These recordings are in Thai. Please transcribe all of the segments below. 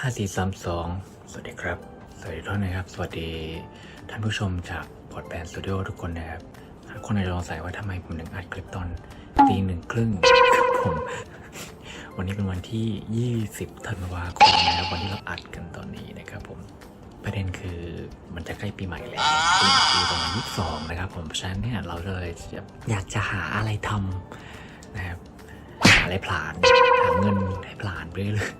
ห้าสี่สามสองสวัสดีครับ สวัสดีทุกท่านนะครับ สวัสดีท่านผู้ชมจากพอดแบนสตูดิโอทุกคนนะครับหากคนไหนสงสัยว่าทำไมผมถึงอัดคลิปตอนตีหนึ่งครึ่งผมวันนี้เป็นวันที่ 20ธันวาคมนะครับวันที่เราอัดกันตอนนี้นะครับผมประเด็นคือมันจะใกล้ปีใหม่แล้วปีประมาณ22นะครับผมเพราะฉะนั้นเนี่ยเราเลยจะอยากจะหาอะไรทำนะครับหาอะไรผลานหาเงินให้ผลานไปเรื่อย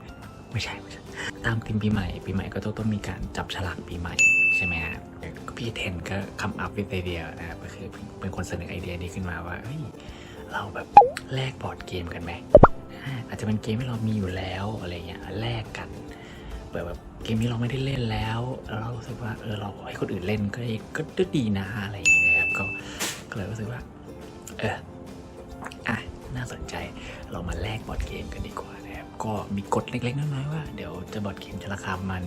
ไม่ใช่ไม่ใช่ ตามธีมปีใหม่ ปีใหม่ก็ต้องต้องมีการจับฉลากปีใหม่ใช่ไหมฮะก็พี่เทนก็คำอัพวิดไอเดียนะครับก็คือเป็นคนเสนอไอเดียนี้ขึ้นมาว่าเฮ้ยเราแบบแลกบอร์ดเกมกันไหมอาจจะเป็นเกมที่เรามีอยู่แล้วอะไรเงี้ยแลกกันเปิดแบบเกมนี้เราไม่ได้เล่นแล้วแล้วเรารู้สึกว่าเออเราให้คนอื่นเล่นก็ก็ก็ดีนะอะไรอย่างเงี้ยครับก็ก็เลยรู้สึกว่าเอออะน่าสนใจเรามาแลกบอร์ดเกมกันดีกว่านะ ก็มีกฎเล็กๆน้อยๆว่าเดี๋ยวจะบอดเกมจะราคามัน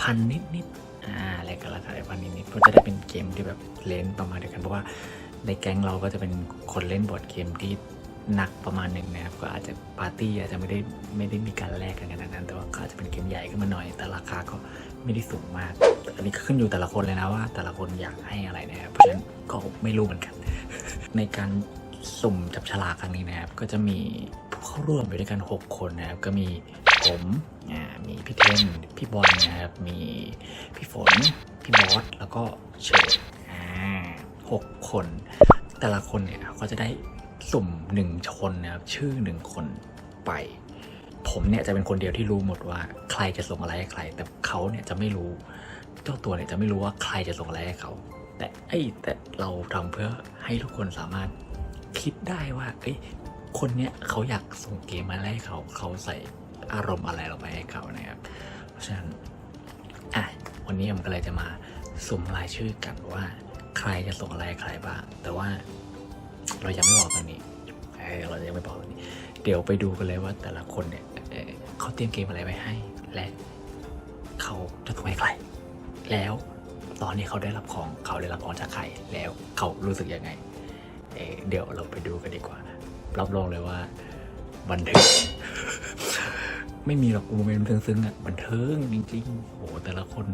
พันนิดๆอ่าแลกกันราคาพันนิดๆเพื่อจะได้เป็นเกมที่แบบเล่นประมาณเดียวกันเพราะว่าในแก๊งเราก็จะเป็นคนเล่นบอดเกมที่หนักประมาณหนึ่งนะครับก็อาจจะปาร์ตี้อาจจะไม่ได้ไม่ได้มีการแลกกันขนาดนั้น แต่ว่าก็อาจจะเป็นเกมใหญ่ขึ้นมาหน่อย แต่ราคาก็ไม่ได้สูงมาก อันนี้ก็ขึ้นอยู่แต่ละคนเลยนะว่า แต่ละคนอยากให้อะไรนะครับเพราะฉะนั้นก็ไม่รู้เหมือนกัน ในการสุ่มจับฉลากครั้งนี้นะครับก็จะมี เข้าร่วมอยู่ด้วยกัน 6 คนนะครับ ก็มีผมอ่ามีพี่เทนพี่บอลนะครับ มีพี่ฝน พี่บอส แล้วก็เชดอ่าหกคน แต่ละคนเนี่ยก็จะได้สุ่มหนึ่งคนนะครับ ชื่อหนึ่งคนไป ผมเนี่ยจะเป็นคนเดียวที่รู้หมดว่าใครจะส่งอะไรให้ใคร แต่เขาเนี่ยจะไม่รู้ เจ้าตัวเนี่ยจะไม่รู้ว่าใครจะส่งอะไรให้เขา แต่ไอ้แต่เราทำเพื่อให้ทุกคนสามารถคิดได้ว่าเอ้ย คนเนี้ยเขาอยากส่งเกมมาให้เขาเขาใส่อารมณ์อะไรลงไปให้เขานะครับ เพราะฉะนั้นอะวันนี้ผมก็เลยจะมาสุ่มรายชื่อกันว่า ใครจะส่งอะไรใครบ้าง แต่ว่าเรายังไม่บอกตอนนี้เออเรายังไม่บอกตอนนี้ เดี๋ยวไปดูกันเลยว่าแต่ละคนเนี่ยเเขาเตรียมเกมอะไรไว้ให้ และเขาจะส่งให้ใคร แล้วตอนนี้เขาได้รับของเขาได้รับของจากใครแล้วเขารู้สึกยังไงเเดี๋ยวเราไปดูกันดีกว่า รับรองเลยว่า บันเทิง ไม่มีหรอกโมเมนต์ซึ้งๆอะบันเทิงจริงๆโอ้แต่ละคน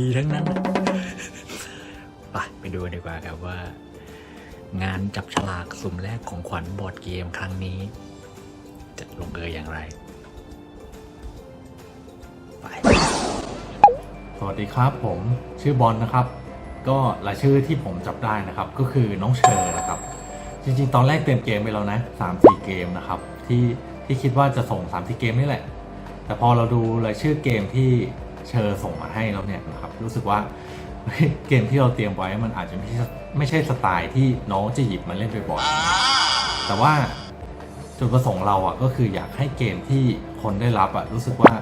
ดีๆ ทั้งนั้นอะไปไปดูกันดีกว่าครับว่า งานจับฉลากสุ่มแรกของขวัญบอร์ดเกมครั้งนี้ จะลงเอยอย่างไร ไป สวัสดีครับผมชื่อบอลนะครับ ก็รายชื่อที่ผมจับได้นะครับ ก็คือน้องเชอร์นะครับ จริงๆ ตอนแรกเตรียมเกมไปแล้วนะ3 4 เกมนะครับที่ที่คิดว่าจะส่ง 3 4 เกมนี่แหละ แต่พอเราดูรายชื่อเกมที่เชอร์ส่งมาให้เราเนี่ยนะครับรู้สึกว่าเกมที่เราเตรียมไว้มันอาจจะไม่ใช่ไม่ใช่สไตล์ที่น้องจะหยิบมาเล่นบ่อยๆแต่ว่าจุดประสงค์เราอะก็คืออยากให้เกมที่คนได้รับอะรู้สึกว่า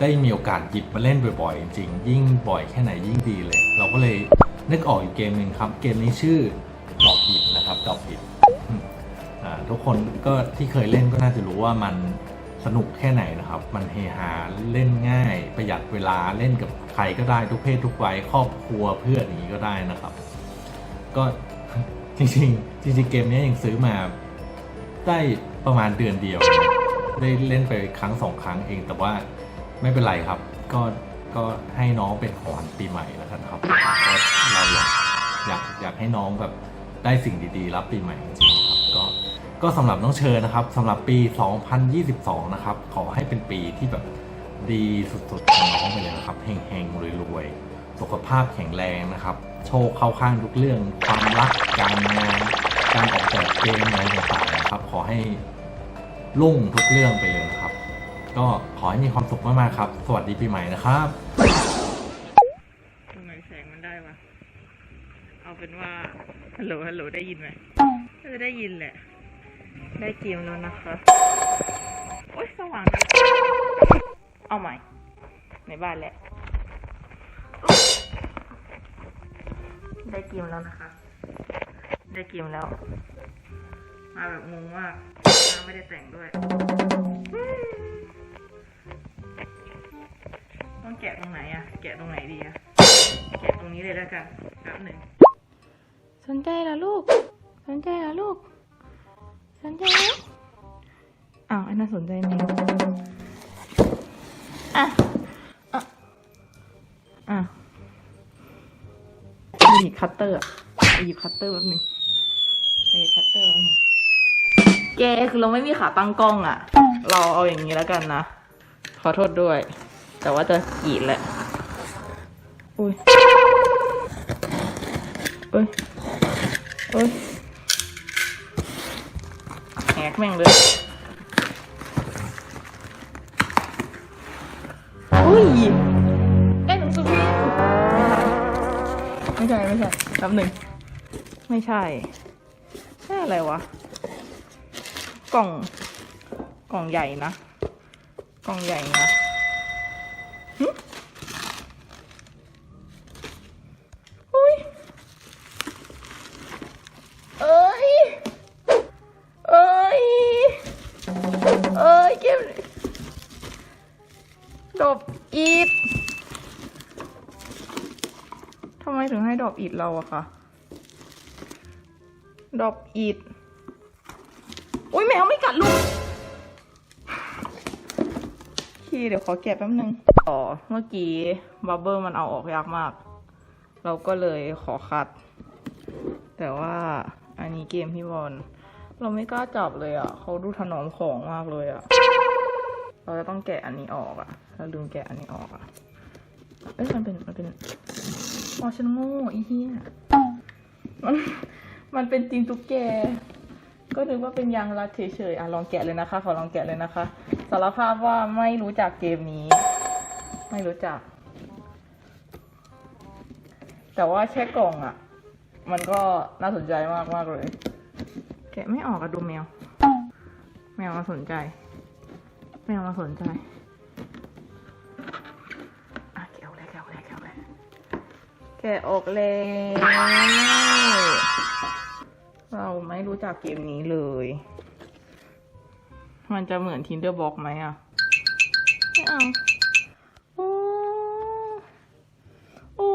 ได้มีโอกาสหยิบมาเล่นบ่อยๆจริงๆ ยิ่งบ่อยแค่ไหนยิ่งดีเลย เราก็เลยนึกออกอีกเกมหนึ่งครับ เกมนี้ชื่อดอกหินนะครับดอกหิน ทุกคนก็ที่เคยเล่นก็น่าจะรู้ว่ามันสนุกแค่ไหนนะครับ มันเฮฮาเล่นง่าย ประหยัดเวลาเล่นกับใครก็ได้ทุกเพศทุกวัยครอบครัวเพื่อนอย่างนี้ก็ได้นะครับ ก็จริงๆจริงๆเกมนี้ยังซื้อมาได้ประมาณเดือนเดียว ได้เล่นไปครั้งสองครั้งเอง แต่ว่าไม่เป็นไรครับ ก็ก็ให้น้องเป็นของขวัญปีใหม่แล้วกันครับเราอยากอยากอยากให้น้องแบบได้สิ่งดีๆ รับปีใหม่จริง ก็สำหรับน้องเชิญนะครับสำหรับปี 2022 นะครับ ขอให้เป็นปีที่แบบดีสุดๆของน้องไปเลยนะครับเฮงๆรวยๆ สุขภาพแข็งแรงนะครับ โชคเข้าข้างทุกเรื่อง ความรัก การงาน การออกแบบเกมอะไรต่างๆนะครับ ขอให้รุ่งทุกเรื่องไปเลยนะครับ ก็ขอให้มีความสุขมากๆครับ สวัสดีปีใหม่นะครับตรงไหนแสงมันได้ปะเอาเป็นว่าฮัลโหลฮัลโหลได้ยินไหมเออได้ยินแหละ ได้เกมแล้วนะคะ โอ๊ยสว่างเอาใหม่ ในบ้านแหละ ได้เกมแล้วนะคะ ได้เกมแล้ว มาแบบงงมากมไม่ได้แต่งด้วย ต้องแกะตรงไหนอะแกะตรงไหนดีอะแกะตรงนี้เลยแล้วกันแป๊บหนึ่งสนใจเหรอลูก สนใจเหรอลูก สนใจไหมอ้าวอ้น่าสนใจไหมอะอะอะหยิบคัตเตอร์อะหยิบคัตเตอร์แป๊บนึงหยิบคัตเตอร์แป๊บนึงแกคือเราไม่มีขาตั้งกล้องอะ เราเอาอย่างนี้แล้วกันนะ ขอโทษด้วย แต่ว่าจะกรีดแหละ อุ้ยเอ้ยเอ้ย กแม่งเลย อุ้ยไอ้หนังสือพิมพ์ไม่ใช่ ไม่ใช่แป๊บหนึ่ง ไม่ใช่ใช่อะไรวะ กล่อง กล่องใหญ่นะ กล่องใหญ่นะ อบอีดเราอะค่ะ ดอบอีดอุ้ยแมวไม่กัดลูกพี่เดี๋ยวขอแกะแป๊บนึงอ๋อเมื่อกี้บับเบิลมันเอาออกยากมาก เราก็เลยขอคัด แต่ว่าอันนี้เกมพี่บอลเราไม่กล้าจับเลยอะเขาดูถนอมของมากเลยอะเราจะต้องแกะอันนี้ออกอะเราลืมแกะอันนี้ออกอะเอ้ยมันเป็นมันเป็น อ๋อฉันโง่อีเหี้ยมันมันเป็นตีนตุ๊กแก ก็นึกว่าเป็นยางรัดเฉยๆอะลองแกะเลยนะคะ ขอลองแกะเลยนะคะ สารภาพว่าไม่รู้จักเกมนี้ ไม่รู้จัก แต่ว่าแค่กล่องอะมันก็น่าสนใจมากมากเลย แกะไม่ออกอะดูแมว แมวมาสนใจไม่เอามาสนใจ แกะออกแล้วเราไม่รู้จักเกมนี้เลย มันจะเหมือน Tinder Box ไหมอะ ไม่เอา โอ้ โอ้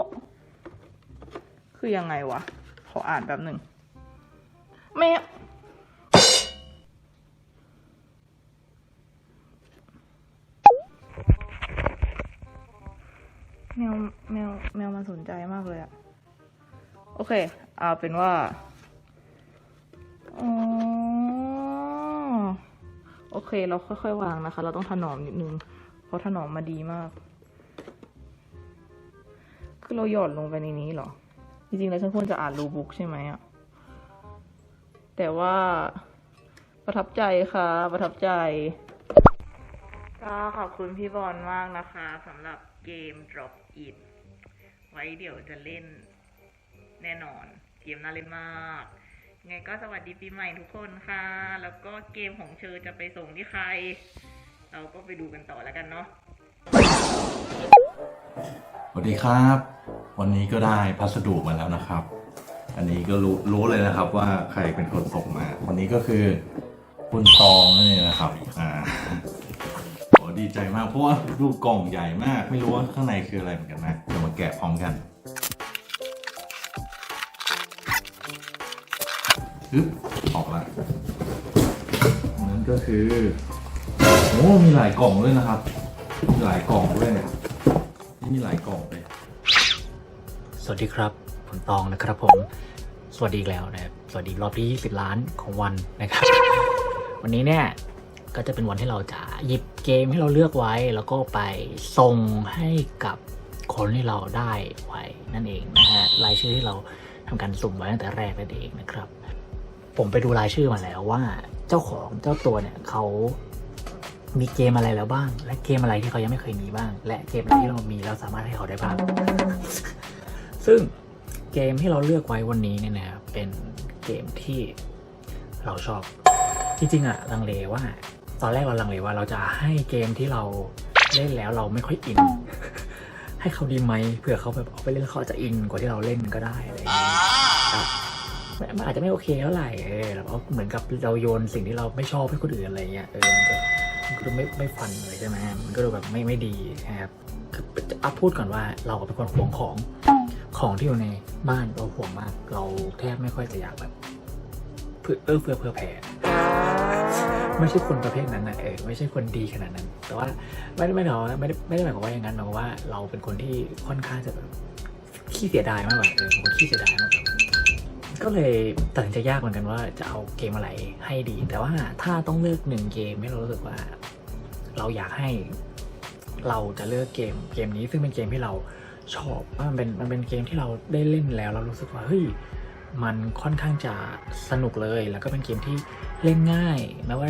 คือยังไงวะ ขออ่านแบบหนึ่งไม แมวแมวแมวมันสนใจมากเลยอะโอเค เอาเป็นว่าอ๋อโอเค เราค่อยๆวางนะคะ เราต้องถนอมนิดนึง เพราะถนอมมาดีมาก คือเราหย่อนลงไปในนี้เหรอ จริงๆ แล้วฉันควรจะอ่านรูบุ๊กใช่ไหมอะแต่ว่าประทับใจค่ะ ประทับใจก็ขอบคุณพี่บอลมากนะคะสำหรับเกม Drop It ไว้เดี๋ยวจะเล่นแน่นอน เกมน่าเล่นมาก ไงก็สวัสดีปีใหม่ทุกคนค่ะ แล้วก็เกมของเชอจะไปส่งที่ใคร เราก็ไปดูกันต่อแล้วกันเนาะสวัสดีครับ วันนี้ก็ได้พัสดุมาแล้วนะครับ อันนี้ก็รู้รู้เลยนะครับว่าใครเป็นคนส่งมา วันนี้ก็คือคุณตองนั่นะครับ อ่า ดีใจมาก เพราะว่าดูกล่องใหญ่มาก ไม่รู้ว่าข้างในคืออะไรเหมือนกันนะ เดี๋ยวมาแกะพร้อมกันอึ๊บออกละนั่นก็คือ โอ้ มีหลายกล่องด้วยนะครับ มีหลายกล่องด้วยเนี่ยนี่มีหลายกล่องเลยสวัสดีครับผมตองนะครับผม สวัสดีอีกแล้วนะครับ สวัสดีรอบที่ 20 ล้านของวันนะครับ วันนี้เนี่ย ก็จะเป็นวันที่เราจะหยิบเกมที่เราเลือกไว้ แล้วก็ไปส่งให้กับคนที่เราได้ไว้นั่นเองนะฮะรายชื่อที่เราทำการสุ่มไว้ตั้งแต่แรกนั่นเองนะครับ ผมไปดูรายชื่อมาแล้วว่า เจ้าของเจ้าตัวเนี่ยเขามีเกมอะไรแล้วบ้าง และเกมอะไรที่เขายังไม่เคยมีบ้าง และเกมอะไรที่เรามีแล้วสามารถให้เขาได้บ้าง ซึ่งเกมที่เราเลือกไว้วันนี้เนี่ยนะครับเป็นเกมที่เราชอบ จริงๆอะลังเลว่า ตอนแรกเราลังเลว่าเราจะให้เกมที่เราเล่นแล้วเราไม่ค่อยอิน ให้เขาดีไหมเผื่อเขาแบบเอาไปเล่นแล้วเขาอาจจะอินกว่าที่เราเล่นก็ได้อะไรอย่างเงี้ยแต่มันอาจจะไม่โอเคเท่าไหร่เออแล้วก็เหมือนกับเราโยนสิ่งที่เราไม่ชอบให้คนอื่นอะไรเงี้ยเออมันก็มันก็ดูไม่ไม่ฟันเลยใช่ไหมมันก็ดูแบบไม่ไม่ดีนะครับคือเอาพูดก่อนว่าเราเป็นคนห่วงของของที่อยู่ในบ้านเราห่วงมาก เราแทบไม่ค่อยจะอยากแบบเพื่อเอื้อเฟื้อเผื่อแผ่ ไม่ใช่คนประเภทนั้นนะเออไม่ใช่คนดีขนาดนั้น แต่ว่าไม่ได้ไม่ได้หรอไม่ได้ไม่ได้หมายความว่าอย่างนั้นหมายความว่าเราเป็นคนที่ค่อนข้างจะแบบขี้เสียดายมากกว่าเออคนขี้เสียดายมากกว่าก็เลยตัดสินใจยากเหมือนกันว่าจะเอาเกมอะไรให้ดี แต่ว่าถ้าต้องเลือกหนึ่งเกมให้เรารู้สึกว่า เราอยากให้เราจะเลือกเกมเกมนี้ซึ่งเป็นเกมที่เราชอบว่ามันเป็นมันเป็นเกมที่เราได้เล่นแล้ว เรารู้สึกว่าเฮ้ยมันค่อนข้างจะสนุกเลย แล้วก็เป็นเกมที่ เล่นง่ายแม้ว่า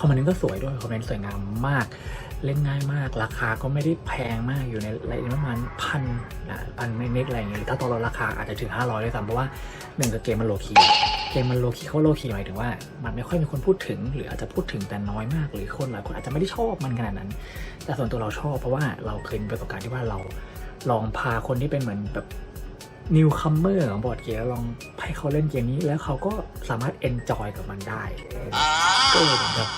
คอมเมนต์ก็สวยด้วยคอมเมนต์สวยงามมาก เล่นง่ายมาก ราคาก็ไม่ได้แพงมากอยู่ในระดับประมาณพันอะพันนิดๆอะไรอย่างเงี้ยถ้าตอนลดราคาอาจจะถึง 500ด้วยซ้ำเพราะว่าหนึ่งกับเกมมันโลคีเกมมันโลคีเขาโลคีหมายถึงว่า มันไม่ค่อยมีคนพูดถึง หรืออาจจะพูดถึงแต่น้อยมาก หรือคนหลายคนอาจจะไม่ได้ชอบมันขนาดนั้น แต่ส่วนตัวเราชอบเพราะว่าเราเคยมีประสบการณ์ที่ว่าเราลองพาคนที่เป็นเหมือนแบบ นิวคัมเมอร์ของบอร์ดเกมแล้วลองให้เขาเล่นเกมนี้ แล้วเขาก็สามารถเอนจอยกับมันได้ก็เลยเหมือนกับ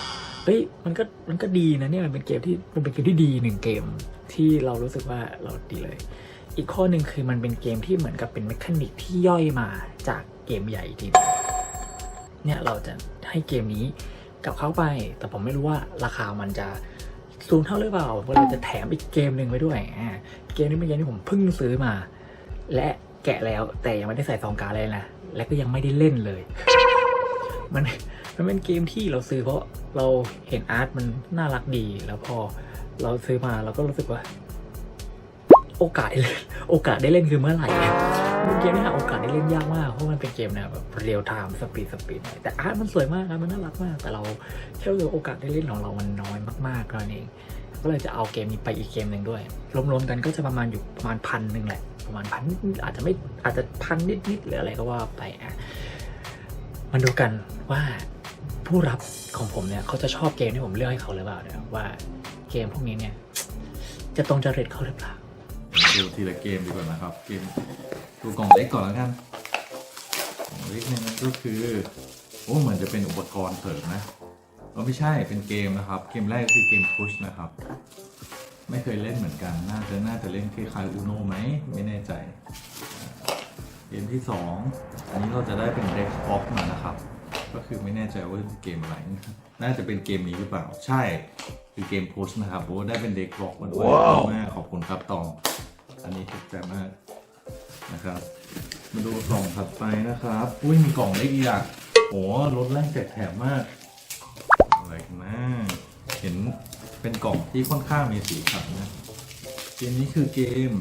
เฮ้ยมันก็มันก็ดีนะเนี่ยมันเป็นเกมที่มันเป็นเกมที่ดีหนึ่งเกมที่เรารู้สึกว่าเราดีเลย อีกข้อหนึ่งคือมันเป็นเกมที่เหมือนกับเป็นเมคานิกที่ย่อยมาจากเกมใหญ่อีกทีหนึ่งเนี่ยเราจะให้เกมนี้กับเข้าไป แต่ผมไม่รู้ว่าราคามันจะสูงเท่าหรือเปล่าเพราะเราจะแถมอีกเกมหนึ่งไว้ด้วยอ่าเกมนี้เป็นเกมที่ผมเพิ่งซื้อมา และ แกะแล้วแต่ยังไม่ได้ใส่ซองการดเลยนะ และก็ยังไม่ได้เล่นเลย มันมันเป็นเกมที่เราซื้อเพราะเราเห็นอาร์ตมันน่ารักดี แล้วพอเราซื้อมาเราก็รู้สึกว่า โอกาสได้เล่นโอกาสได้เล่นคือเมื่อไหร่มันเกมที่หาโอกาสได้เล่นยากมาก เพราะมันเป็นเกมแนวแบบเรียลไทม์สปีดสปีดแต่อาร์ตมันสวยมากนะมันน่ารักมาก แต่เราแค่รู้สึกว่าโอกาสได้เล่นของเรามันน้อยมากๆเท่านั้นเองก็เลยจะเอาเกมนี้ไปอีกเกมหนึ่งด้วย รวมๆกันก็จะประมาณอยู่ประมาณพันหนึ่งแหละ ประมาณพันอาจจะไม่อาจจะพันนิดๆหรืออะไรก็ว่าไปอะมาดูกันว่าผู้รับของผมเนี่ยเขาจะชอบเกมที่ผมเลือกให้เขาหรือเปล่าเนี่ยว่าเกมพวกนี้เนี่ย จะตรงจริตเขาหรือเปล่าดูทีละเกมดีกว่านะครับ เกมดูกล่องเล็กก่อนแล้วกันกล่องเล็กเนี่ยก็คือโอ้เหมือนจะเป็นอุปกรณ์เสริมนะเออไม่ใช่เป็นเกมนะครับ เกมแรกคือเกมพุชนะครับ ไม่เคยเล่นเหมือนกัน น่าจะน่าจะเล่นคล้ายๆอูโนไหม ไม่แน่ใจอ่าเกมที่สองอันนี้เราจะได้เป็นเด็กบ็อกมานะครับ ก็คือไม่แน่ใจว่าเป็นเกมอะไรน่าจะเป็นเกมนี้หรือเปล่า ใช่ คือเกมพุชนะครับโอ้ได้เป็นเด็กบ็อกมาด้วยขอบคุณมากขอบคุณครับตอง อันนี้ถูกใจมากนะครับ มาดูกล่องถัดไปนะครับ อุ้ยมีกล่องเล็กอีกอะโอ้รถแรกแจกแถมมาก อะไรกันนะเห็น เป็นกล่องที่ค่อนข้างมีสีสันนะเกมนี้คือเกม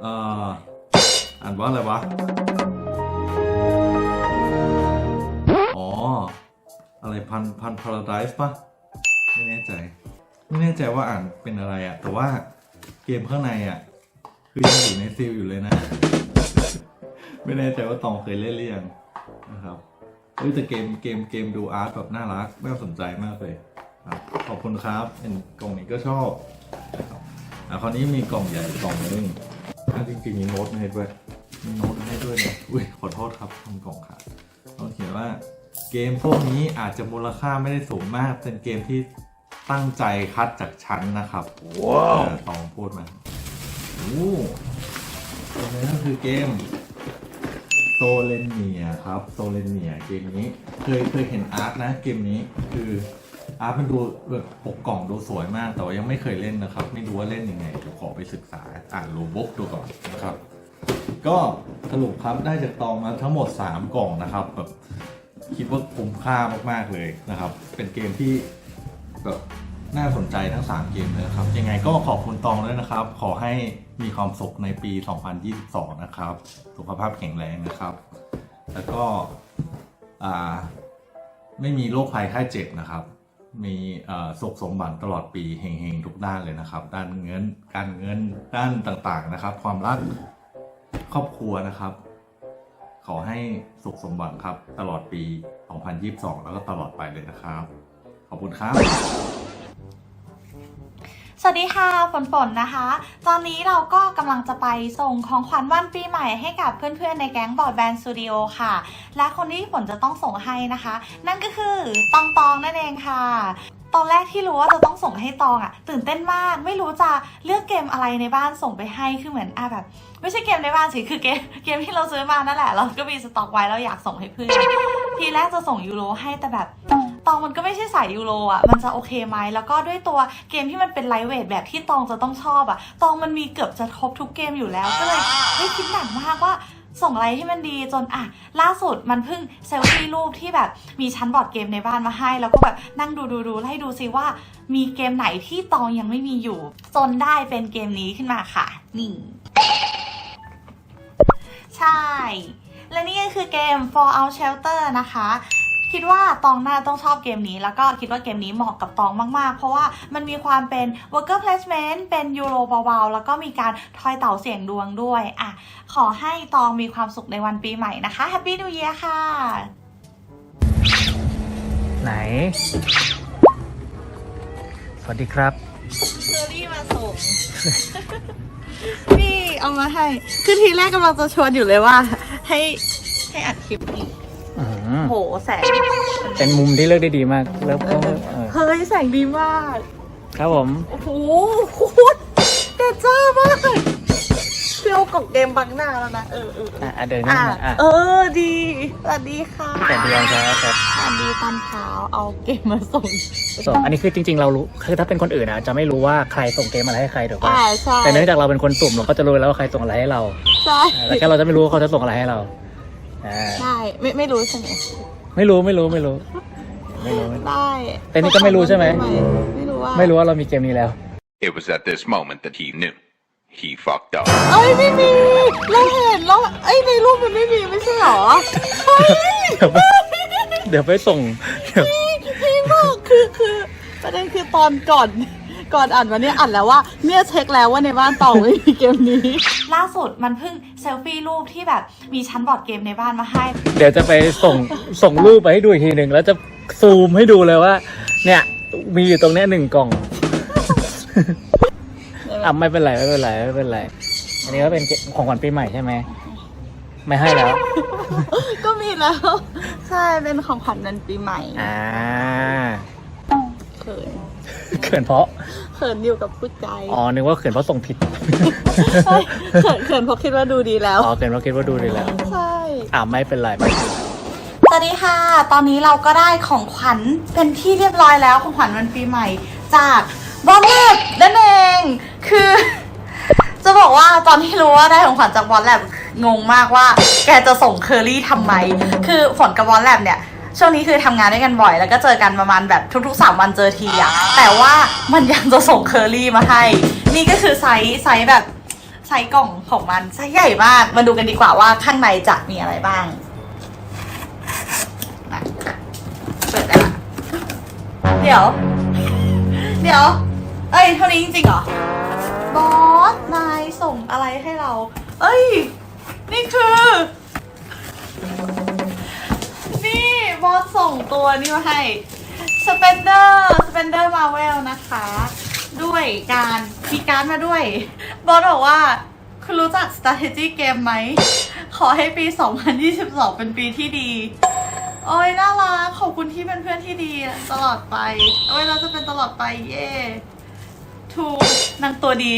เอ่ออ่านว่าอะไรวะ อ๋อ อะไรพันพันพาราไดส์ปะไม่แน่ใจ ไม่แน่ใจว่าอ่านเป็นอะไรอะแต่ว่าเกมข้างในอะคือยังอยู่ในซีลอยู่เลยนะ ไม่แน่ใจว่าตองเคยเล่นหรือยังนะครับเฮ้ยแต่เกมเกมเกมดูอาร์ตแบบน่ารักน่าสนใจมากเลย ครับขอบคุณครับเห็นกล่องนี้ก็ชอบนะครับอะคราวนี้มีกล่องใหญ่กล่องหนึงอะจริงๆมีโน้ตมาให้ด้วยมีโน้ตมาให้ด้วยนะอุ้ยขอโทษครับทำกล่องขาดเขาเขียนว่าเกมพวกนี้อาจจะมูลค่าไม่ได้สูงมาก เป็นเกมที่ตั้งใจคัดจากชั้นนะครับว้าวตองพูดมาโอ้เกมนี้ก็คือเกมโซเลนเนียครับโซเลนเนียเกมนี้ เคยเคยเห็นอาร์ตนะเกมนี้คือ อาร์ตมันดูแบบปกกล่องดูสวยมาก แต่ว่ายังไม่เคยเล่นนะครับ ไม่รู้ว่าเล่นยังไงเดี๋ยวขอไปศึกษาอ่านรูบกดูก่อนนะครับ ก็สรุปครับได้จากตองมาทั้งหมด 3 กล่องนะครับแบบคิดว่าคุ้มค่ามากๆเลยนะครับ เป็นเกมที่แบบน่าสนใจทั้ง 3 เกมเลยนะครับ ยังไงก็ขอบคุณตองด้วยนะครับ ขอให้มีความสุขในปี 2022 นะครับ สุขภาพแข็งแรงนะครับ แล้วก็อ่าไม่มีโรคภัยไข้เจ็บนะครับ มีสุขสมบัติตลอดปีเฮงๆทุกด้านเลยนะครับ ด้านเงินการเงินด้านต่างๆนะครับ ความรักครอบครัวนะครับ ขอให้สุขสมหวังครับ ตลอดปี 2022 แล้วก็ตลอดไปเลยนะครับ ขอบคุณครับ สวัสดีค่ะฝนฝนนะคะ ตอนนี้เราก็กำลังจะไปส่งของขวัญวันปีใหม่ให้กับเพื่อนๆในแก๊งบอร์ดแบนด์สตูดิโอค่ะ และคนที่ฝนจะต้องส่งให้นะคะ นั่นก็คือตองตองนั่นเองค่ะ ตอนแรกที่รู้ว่าจะต้องส่งให้ตองอะ่ะ ตื่นเต้นมาก ไม่รู้จะเลือกเกมอะไรในบ้านส่งไปให้คือเหมือนอะแบบ ไม่ใช่เกมในบ้านสิคือเกมเกมที่เราซื้อมานั่นแหละเราก็มีสต็อกไว้แล้วอยากส่งให้เพื่อน ทีแรกจะส่งยูโรให้แต่แบบตองมันก็ไม่ใช่สายยูโรอะ มันจะโอเคไหม แล้วก็ด้วยตัวเกมที่มันเป็นไลท์เวทแบบที่ตองจะต้องชอบอะ ตองมันมีเกือบจะครบทุกเกมอยู่แล้ว ก็เลยเฮ้ยคิดหนักมากว่าส่งอะไรให้มันดีจนอะล่าสุดมันเพิ่งเซลฟี่รูปที่แบบมีชั้นบอร์ดเกมในบ้านมาให้ แล้วก็แบบนั่งดูดูดูๆๆให้ดูซิว่า มีเกมไหนที่ตองยังไม่มีอยู่ จนได้เป็นเกมนี้ขึ้นมาค่ะ นี่ ใช่ และนี่ก็คือเกม Fallout Shelter นะคะ คิดว่าตองน่าต้องชอบเกมนี้ แล้วก็คิดว่าเกมนี้เหมาะกับตองมาก ๆ เพราะว่ามันมีความเป็น worker placement เป็นยูโรเบา ๆ แล้วก็มีการทอยเต่าเสียงดวงด้วย อะ ขอให้ตองมีความสุขในวันปีใหม่นะคะ Happy New Year ค่ะ ไหน สวัสดีครับ เชอรี่มาส่ง นี่เอามาให้ คือทีแรกกำลังจะชวนอยู่เลยว่า ให้ให้อัดคลิปนี้อืมโหแสงเป็นมุมที่เลือกได้ดีมาก แล้วก็เออเฮ้ยแสงดีมาก ครับผม โอ้โหโคตรเดจ้ามาก เฟียวกล่องเกมบังหน้าแล้วนะ เออเออเอออะเดินหน้าอะมาอะเออดีสวัสดีค่ะแต่เดียวครับแต่สวัสดีตอนเช้าเอาเกมมาส่งส่งอันนี้คือจริง ๆ เรารู้คือถ้าเป็นคนอื่นนะจะไม่รู้ว่าใครส่งเกมอะไรให้ใครถูกป่ะอ่าใช่แต่เนื่องจากเราเป็นคนสุ่มเราก็จะรู้แล้วว่าใครส่งอะไรให้เราใช่แต่แค่เราจะไม่รู้ว่าเขาจะส่งอะไรให้เราอ่าใช่ไม่ไม่รู้ใช่ไหมไม่รู้ไม่รู้ไม่รู้ไม่รู้ได้แต่นี่ก็ไม่รู้ใช่ไหมไม่รู้ว่าไม่รู้ว่าเรามีเกมนี้แล้ว It was at this moment that he knew. He fucked up. เอ้ยไม่มี เราเห็นแล้วเอ้ยในรูปมันไม่มีไม่ใช่หรอเฮ้ยเดี๋ยวไปเดี๋ยวไปส่งเดี๋ยวพี่บอกคือคือประเด็นคือตอนก่อน ก่อนอ่านวันนี้อ่านแล้วว่าเนี่ยเช็คแล้วว่าในบ้านตองไม่มีเกมนี้ ล่าสุดมันเพิ่งเซลฟี่รูปที่แบบมีชั้นบอร์ดเกมในบ้านมาให้ เดี๋ยวจะไปส่งส่งรูปไปให้ดูอีกทีหนึ่งแล้วจะซูมให้ดูเลยว่า เนี่ยมีอยู่ตรงเนี้ยหนึ่งกล่อง อะไม่เป็นไรไม่เป็นไรไม่เป็นไรอันนี้ก็เป็นเกมของขวัญปีใหม่ใช่ไหมไม่ให้แล้ว ก็มีแล้ว ใช่เป็นของขวัญนันปีใหม่อ่าเขินเขินเพราะเขินอยู่กับผู้ใจอ๋อนึกว่าเขินเพราะส่งผิดใช่เขินเขินเพราะคิดว่าดูดีแล้วอ๋อเขินเพราะคิดว่าดูดีแล้ว ใช่อ่าไม่เป็นไรไม่เป็นไรสวัสดีค่ะ ตอนนี้เราก็ได้ของขวัญเป็นที่เรียบร้อยแล้วของขวัญวันปีใหม่จาก บอลแลบนั่นเอง คือ จะบอกว่าตอนที่รู้ว่าได้ของขวัญจากบอลแลบงงมากว่า แกจะส่งเคอรี่ทำไม คือฝนกับบอลแลบเนี่ยช่วงนี้คือทำงานด้วยกันบ่อย แล้วก็เจอกันประมาณแบบทุกๆสามวันเจอทีอะแต่ว่ามันยังจะส่งเคอรี่มาให้ นี่ก็คือไซส์ไซส์แบบไซส์กล่องของมันไซส์ใหญ่มาก มาดูกันดีกว่าว่าข้างในจะมีอะไรบ้างเปิดได้ละเดี๋ยว เดี๋ยว เอ้ยเท่านี้จริงๆเหรอ บอส นายส่งอะไรให้เรา เอ้ย นี่คือ นี่บอสส่งตัวนี้มาให้ Spender Spender Marvel นะคะ ด้วยการมีการดมาด้วย บอสบอกว่าคุณรู้จัก strategy game ไหม ขอให้ปี 2022 เป็นปีที่ดี โอ้ยน่ารักขอบคุณที่เป็นเพื่อนที่ดีตลอดไป โอ้ยเราจะเป็นตลอดไปเย่ ทูนางตัวดี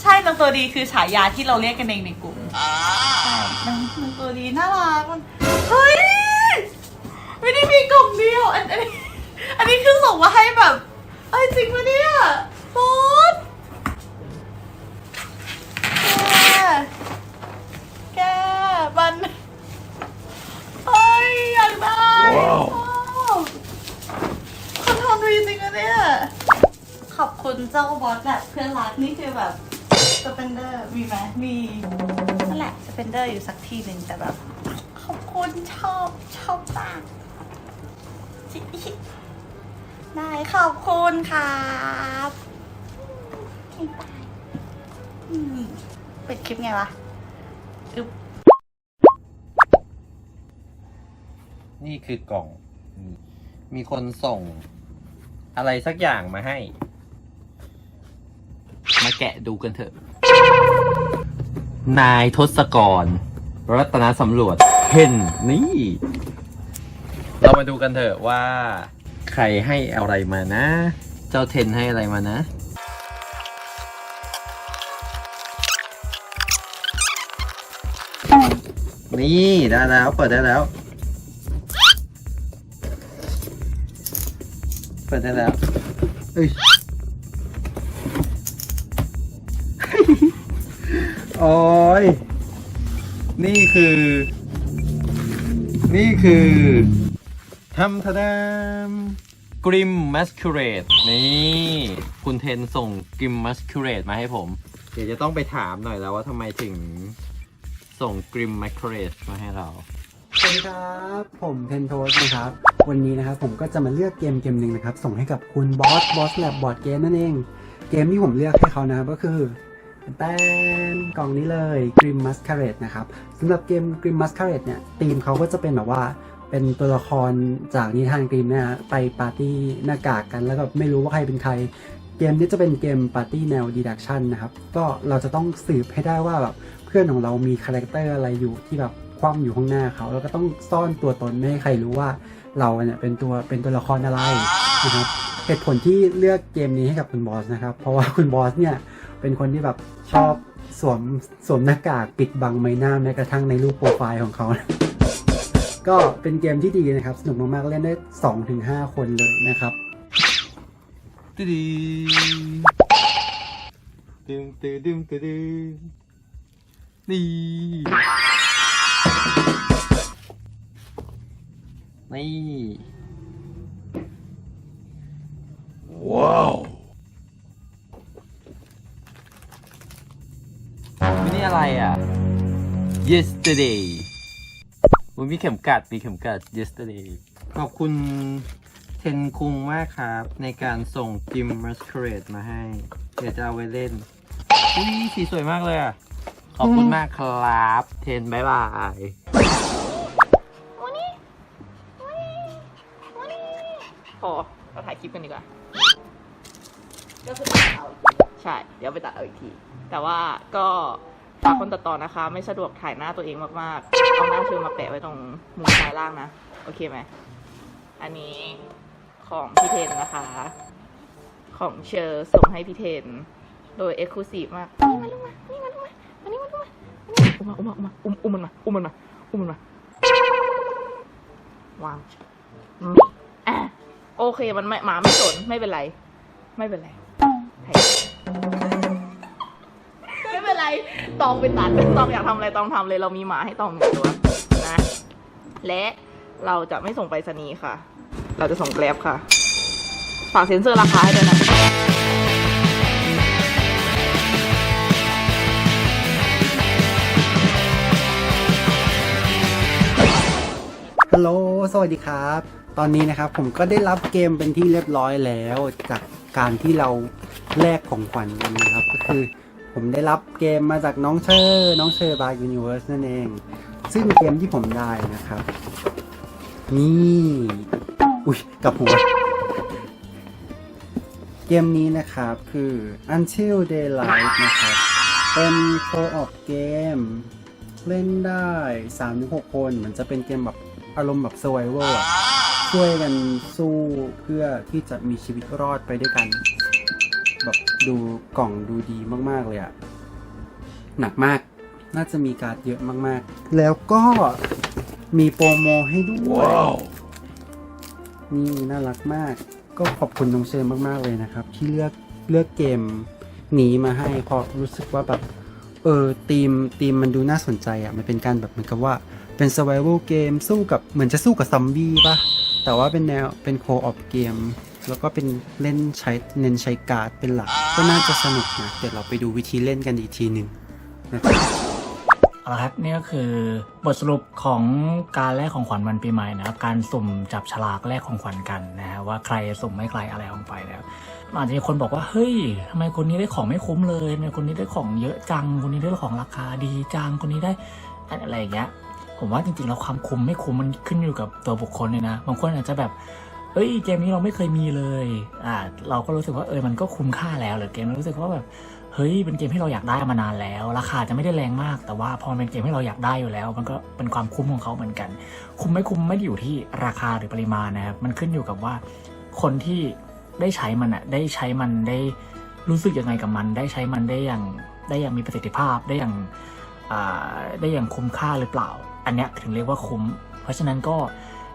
ใช่นางตัวดีคือฉายาที่เราเรียกกันเองในกลุ่มใช่นางนางตัวดีน่ารักมันเฮ้ยไม่ได้มีกล่องเดียวอันอันนี้อันนี้คือส่งมาให้แบบเอ้ยจริงปะเนี่ยบอสแกแกมันเฮ้ยอยากได้คอนโทรลดีจริงอะเนี่ย ขอบคุณเจ้าบอสแบบเพื่อนรักนี่คือแบบสเปนเดอร์มีไหมมีนั่นแหละสเปนเดอร์อยู่สักที่หนึ่งแต่แบบ ขอบคุณชอบชอบมากจิได้ขอบคุณครับบ๊ายบายอืมปิดคลิปไงวะอึบนี่คือกล่อง มีคนส่งอะไรสักอย่างมาให้ มาแกะดูกันเถอะ นายทศกร รัตนสำรวจเห็นนี่ เรามาดูกันเถอะว่า ใครให้อะไรมานะ เจ้าเทนให้อะไรมานะ นี่ได้แล้วเปิดได้แล้ว เปิดได้แล้วเอ้ย โอ้ยนี่คือ นี่คือทำทะดามกริมมัสคูเรตนี่ คุณเทนส่งกริมมัสคูเรตมาให้ผม เดี๋ยวจะต้องไปถามหน่อยแล้วว่าทำไมถึงส่งกริมมัสคูเรตมาให้เรา สวัสดีครับผมเทนโทสนะครับ วันนี้นะครับผมก็จะมาเลือกเกมเกมหนึ่งนะครับ ส่งให้กับคุณบอสบอสแลบบอร์ดเกมนั่นเอง เกมที่ผมเลือกให้เขานะครับก็คือ แตนกล่องนี้เลย Grim Masquerade นะครับสำหรับเกม Grim Masquerade เนี่ยธีมเขาก็จะเป็นแบบว่าเป็นตัวละครจากนิทานกริมนะฮะไปปาร์ตี้หน้ากากกัน แล้วก็ไม่รู้ว่าใครเป็นใคร เกมนี้จะเป็นเกมปาร์ตี้แนวดีดักชันนะครับ ก็เราจะต้องสืบให้ได้ว่าแบบเพื่อนของเรามีคาแรคเตอร์อะไรอยู่ที่แบบคว่ำอยู่ข้างหน้าเขา แล้วก็ต้องซ่อนตัวตนไม่ให้ใครรู้ว่าเราเนี่ยเป็นตัวเป็นตัวละครอะไรนะครับเหตุผลที่เลือกเกมนี้ให้กับคุณบอสนะครับ เพราะว่าคุณบอสเนี่ย เป็นคนที่แบบชอบสวมสวมหน้ากากปิดบังใบหน้าแม้กระทั่งในรูปโปรไฟล์ของเขา ก็เป็นเกมที่ดีนะครับ สนุกมากๆ เล่นได้ 2-5 คนเลยนะครับตึดึดึมตึดึมตึดึมนี่นี่ ว้าว นี่อะไรอะ yesterday มันมีเข็มกัดมีเข็มกัด yesterday ขอบคุณเทนคุงมากครับ ในการส่งกิมมัสค r a d e มาให้ เดี๋ยวจะเอาไว้เล่นอุ้ยสีสวยมากเลยอะ ขอบคุณมากครับ เทนบายบายพอเราถ่ายคลิปกันดีกว่า ก็คือตัดเอาอีกทีใช่ เดี๋ยวไปตัดเอาอีกที แต่ว่าก็ฝาก คนตัดต่อนะคะ ไม่สะดวกถ่ายหน้าตัวเองมากๆ เอาหน้าเชิญมาแปะไว้ตรงมุมซ้ายล่างนะ โอเคไหม อันนี้ของพี่เทนนะคะ ของเชอร์ส่งให้พี่เทน โดยเอ็กซ์คลูซีฟมาก นี่มาลูกมา นี่มาลูกมาอันนี้มาลูกมาอุ้มมาอุ้มมาอุ้มมาอุ้มอุ้มมันมา อุ้มมันมา อุ้มมันมา วางอะโอเค มันไม่หมาไม่สน ไม่เป็นไร ไม่เป็นไรให้ไม่เป็นไร ตองไปตัดตองอยากทำอะไรตองทำเลยเรามีหมาให้ตองหนึ่งตัวนะและเราจะไม่ส่งไปรษณีย์ค่ะ เราจะส่งแกร็บค่ะ ฝากเซ็นเซอร์ราคาให้ด้วยนะฮัลโหล สวัสดีครับ ตอนนี้นะครับผมก็ได้รับเกมเป็นที่เรียบร้อยแล้ว จากการที่เราแลกของขวัญกันนะครับ ก็คือ ผมได้รับเกมมาจากน้องเชอร์น้องเชอร์บายยูนิเว r ร์สนั่นเอง ซึ่งเกมที่ผมได้นะครับ นี่อุ้ยกับหัวเกมนี้นะครับคือ Until Daylight นะครับ เป็นโคออ p เกม เล่นได้ 3-6ถึงคนมันจะเป็นเกมแบบอารมณ์แบบ survival อะช่วยกันสู้เพื่อที่จะมีชีวิตรอดไปด้วยกัน แบบ ดูกล่องดูดีมาก ๆ เลยอะหนักมาก น่าจะมีการ์ดเยอะมาก ๆ แล้วก็มีโปรโมให้ด้วยนี่น่ารักมาก ก็ขอบคุณน้องเชนมาก ๆ เลยนะครับ ที่เลือกเลือกเกมนี้มาให้เพราะรู้สึกว่าแบบเออทีมทีมมันดูน่าสนใจอะมันเป็นการแบบเหมือนกับว่าเป็น survival เกมสู้กับเหมือนจะสู้กับซอมบี้ป่ะแต่ว่าเป็นแนวเป็นโคออ p เกม แล้วก็เป็นเล่นใช้เน้นใช้การ์ดเป็นหลัก ก็น่าจะสนุกนะ เดี๋ยวเราไปดูวิธีเล่นกันอีกทีหนึ่งนะครับเอาละครับนี่ก็คือบทสรุปของการแลกของขวัญวันปีใหม่นะครับ การสุ่มจับฉลากแลกของขวัญกันนะฮะว่าใครสุ่มไม่ใครอะไรลงไปนะครับอาจจะมีคนบอกว่าเฮ้ยทำไมคนนี้ได้ของไม่คุ้มเลยทำไมคนนี้ได้ของเยอะจัง คนนี้ได้ของราคาดีจังคนนี้ได้อะไรอย่างเงี้ยผมว่าจริงๆแล้วความคุ้มไม่คุ้มมันขึ้นอยู่กับตัวบุคคลเลยนะบางคนอาจจะแบบ เอ้ยเกมนี้เราไม่เคยมีเลย อ่า เราก็รู้สึกว่าเออมันก็คุ้มค่าแล้วหรือเกมรารู้สึกว่าแบบเฮ้ยเป็นเกมที่เราอยากได้มานานแล้ว ราคาจะไม่ได้แรงมาก แต่ว่าพอเป็นเกมที่เราอยากได้อยู่แล้ว มันก็เป็นความคุ้มของเขาเหมือนกัน คุ้มไม่คุ้มไม่ได้อยู่ที่ราคาหรือปริมาณนะครับมันขึ้นอยู่กับว่าคนที่ได้ใช้มันอะได้ใช้มันได้รู้สึกยังไงกับมัน ได้ใช้มันได้อย่างได้อย่างมีประสิทธิภาพได้อย่างได้อย่างคุ้มค่าหรือเปล่า อันเนี้ยถึงเรียกว่าคุ้ม เพราะฉะนั้นก็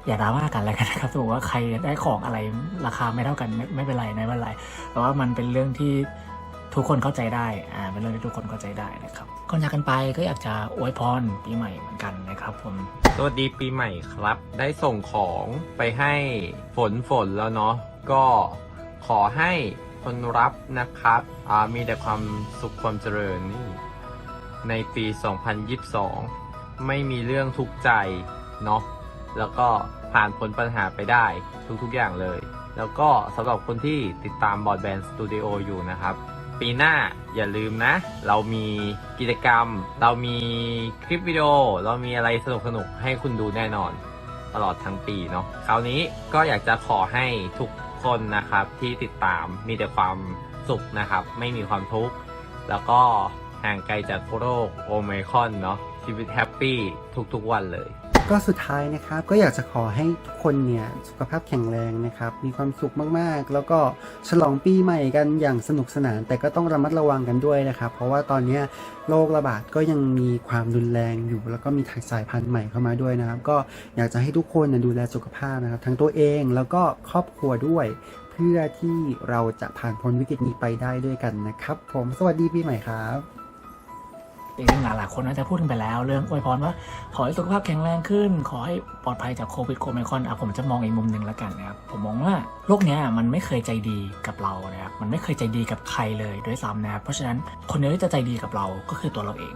อย่าดราม่ากันแล้วกันนะครับถ้าบอว่าใครได้ของอะไรราคาไม่เท่ากันไม่ไม่เป็นไรไม่เป็นไรแต่ว่ามันเป็นเรื่องที่ทุกคนเข้าใจได้อ่าเป็นเรื่องที่ทุกคนเข้าใจได้นะครับก่อนจากกันไปก็อยากจะอวยพรปีใหม่เหมือนกันนะครับผมสวัสดีปีใหม่ครับ ได้ส่งของไปให้ฝนฝนแล้วเนาะก็ขอให้คนรับนะครับอ่ามีแต่ความสุขความเจริญนี่ในปี 2022 ไม่มีเรื่องทุกข์ใจเนาะ แล้วก็ผ่านพ้นปัญหาไปได้ทุกๆอย่างเลย แล้วก็สำหรับคนที่ติดตามบอดแบนด์สตูดิโออยู่นะครับ ปีหน้าอย่าลืมนะ เรามีกิจกรรม เรามีคลิปวิดีโอ เรามีอะไรสนุกๆให้คุณดูแน่นอนตลอดทั้งปีเนาะคราวนี้ก็อยากจะขอให้ทุกคนนะครับที่ติดตามมีแต่ความสุขนะครับ ไม่มีความทุกข์ แล้วก็ห่างไกลจากโรคโอไมคอนเนาะชีวิตแฮปปี้ทุกๆวันเลย ก็สุดท้ายนะครับก็อยากจะขอให้ทุกคนเนี่ยสุขภาพแข็งแรงนะครับ มีความสุขมากๆ แล้วก็ฉลองปีใหม่กันอย่างสนุกสนาน แต่ก็ต้องระมัดระวังกันด้วยนะครับ เพราะว่าตอนนี้โรคระบาดก็ยังมีความรุนแรงอยู่ แล้วก็มีสายพันธุ์ใหม่เข้ามาด้วยนะครับ ก็อยากจะให้ทุกคนนะดูแลสุขภาพนะครับ ทั้งตัวเองแล้วก็ครอบครัวด้วย เพื่อที่เราจะผ่านพ้นวิกฤตนี้ไปได้ด้วยกันนะครับ ผมสวัสดีปีใหม่ครับ จริงๆหลายๆคนน่าจะพูดกันไปแล้ว เรื่องอวยพรว่าขอให้สุขภาพแข็งแรงขึ้น ขอให้ปลอดภัยจากโควิดโคไมคอนอะผมจะมองอีกมุมหนึ่งแล้วกันนะครับผมมองว่าโลกเนี้ยมันไม่เคยใจดีกับเรานะครับมันไม่เคยใจดีกับใครเลยด้วยซ้ำนะครับเพราะฉะนั้นคนเดียวที่จะใจดีกับเราก็คือตัวเราเอง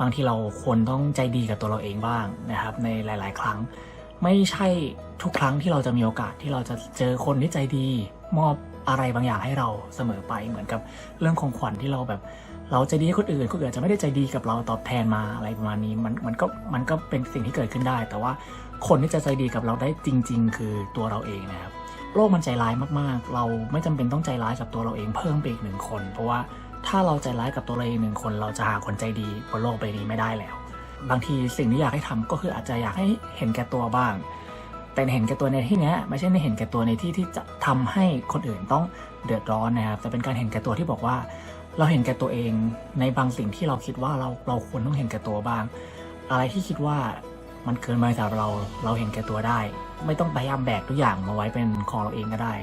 บางทีเราควรต้องใจดีกับตัวเราเองบ้างนะครับในหลาย ๆ ครั้ง ไม่ใช่ทุกครั้งที่เราจะมีโอกาสที่เราจะเจอคนที่ใจดี มอบอะไรบางอย่างให้เราเสมอไปเหมือนกับเรื่องของขวัญที่เราแบบ เราใจดีให้คนอื่นคนอื่นจะไม่ได้ใจดีกับเราตอบแทนมาอะไรประมาณนี้มันมันก็มันก็เป็นสิ่งที่เกิดขึ้นได้ แต่ว่าคนที่จะใจดีกับเราได้จริง ๆ คือตัวเราเองนะครับโลกมันใจร้ายมากๆ เราไม่จำเป็นต้องใจร้ายกับตัวเราเองเพิ่มไปอีกหนึ่งคน เพราะว่าถ้าเราใจร้ายกับตัวเราเองหนึ่งคน เราจะหาคนใจดีบนโลกใบนี้ไม่ได้แล้ว บางทีสิ่งที่อยากให้ทำก็คืออาจจะอยากให้เห็นแก่ตัวบ้าง แต่เห็นแก่ตัวในที่เนี้ยไม่ใช่ในเห็นแก่ตัวในที่ที่จะทำให้คนอื่นต้องเดือดร้อนนะครับแต่เป็นการเห็นแก่ตัวที่บอกว่า เราเห็นแก่ตัวเองในบางสิ่งที่เราคิดว่าเราเราควรต้องเห็นแก่ตัวบ้าง อะไรที่คิดว่ามันเกินไปสำหรับเราเราเห็นแก่ตัวได้ ไม่ต้องพยายามแบกทุกอย่างมาไว้เป็นของเราเองก็ได้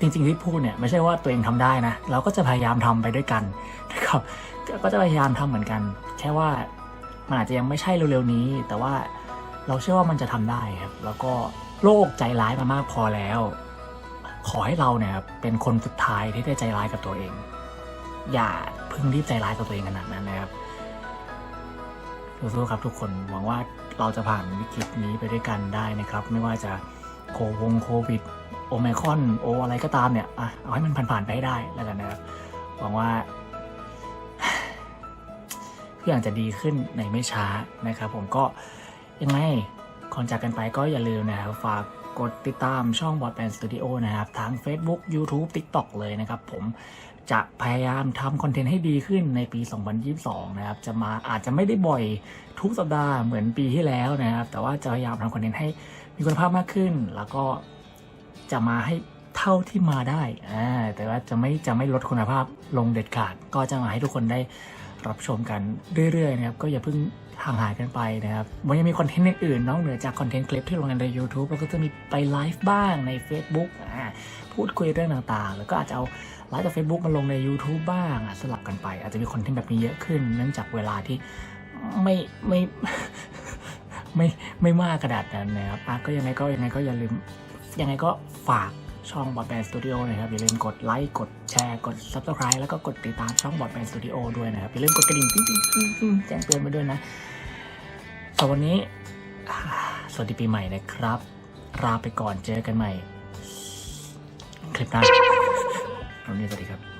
จริงๆที่พูดเนี่ยไม่ใช่ว่าตัวเองทำได้นะ เราก็จะพยายามทำไปด้วยกันนะครับก็จะพยายามทำเหมือนกัน แค่ว่ามันอาจจะยังไม่ใช่เร็วๆนี้ แต่ว่าเราเชื่อว่ามันจะทำได้ครับแล้วก็โลกใจร้ายมามากพอแล้ว ขอให้เราเนี่ยเป็นคนสุดท้ายที่ได้ใจร้ายกับตัวเอง อย่าเพิ่งรีบใจร้ายกับตัวเองขนาดนั้นนะครับสู้ๆครับทุกคนหวังว่าเราจะผ่านวิกฤตนี้ไปด้วยกันได้นะครับ ไม่ว่าจะโควงโควิดโอไมคอนโออะไรก็ตามเนี่ยอะเอาให้มันผ่านๆไปให้ได้แล้วกันนะครับ หวังว่าทุกอย่างจะดีขึ้นในไม่ช้านะครับ ผมก็ยังไงก่อนจากกันไปก็อย่าลืมนะครับ ฝากกดติดตามช่อง b o ดแ a n Studio นะครับทาง Facebook YouTube TikTok เลยนะครับผม จะพยายามทำคอนเทนต์ให้ดีขึ้นในปี 2022 นะครับ จะมาอาจจะไม่ได้บ่อยทุกสัปดาห์เหมือนปีที่แล้วนะครับ แต่ว่าจะพยายามทำคอนเทนต์ให้มีคุณภาพมากขึ้น แล้วก็จะมาให้เท่าที่มาได้ แต่ว่าจะไม่จะไม่ลดคุณภาพลงเด็ดขาด ก็จะมาให้ทุกคนได้รับชมกันเรื่อยๆนะครับ ก็อย่าเพิ่งห่างหายกันไปนะครับ มันยังมีคอนเทนต์อื่นๆนอกเหนือจากคอนเทนต์คลิปที่ลงใน YouTube แล้วก็จะมีไปไลฟ์บ้างใน Facebook อ่า พูดคุยเรื่องต่างๆ แล้วก็อาจจะเอาไลฟ์จาก Facebook มาลงใน YouTube บ้างอะสลับกันไป อาจจะมีคอนเทนต์แบบนี้เยอะขึ้น เนื่องจากเวลาที่ไม่ไม่ไม่ไม่มากกระดาษนั้นนะครับอะก็ยังไงก็ยังไงก็อย่าลืมยังไงก็ฝากช่องบอดแบนสตูดิโอนะครับ อย่าลืมกดไลค์กดแชร์กด Subscribe แล้วก็กดติดตามช่องบอดแบนสตูดิโอด้วยนะครับ อย่าลืมกดกระดิ่งปิ๊งปิ๊งปิ๊งปิ๊งแจ้งเตือนมาด้วยนะสำหรับวันนี้อ่าสวัสดีปีใหม่นะครับลาไปก่อนเจอกันใหม่ คลิปหน้าวันนี้สวัสดีครับ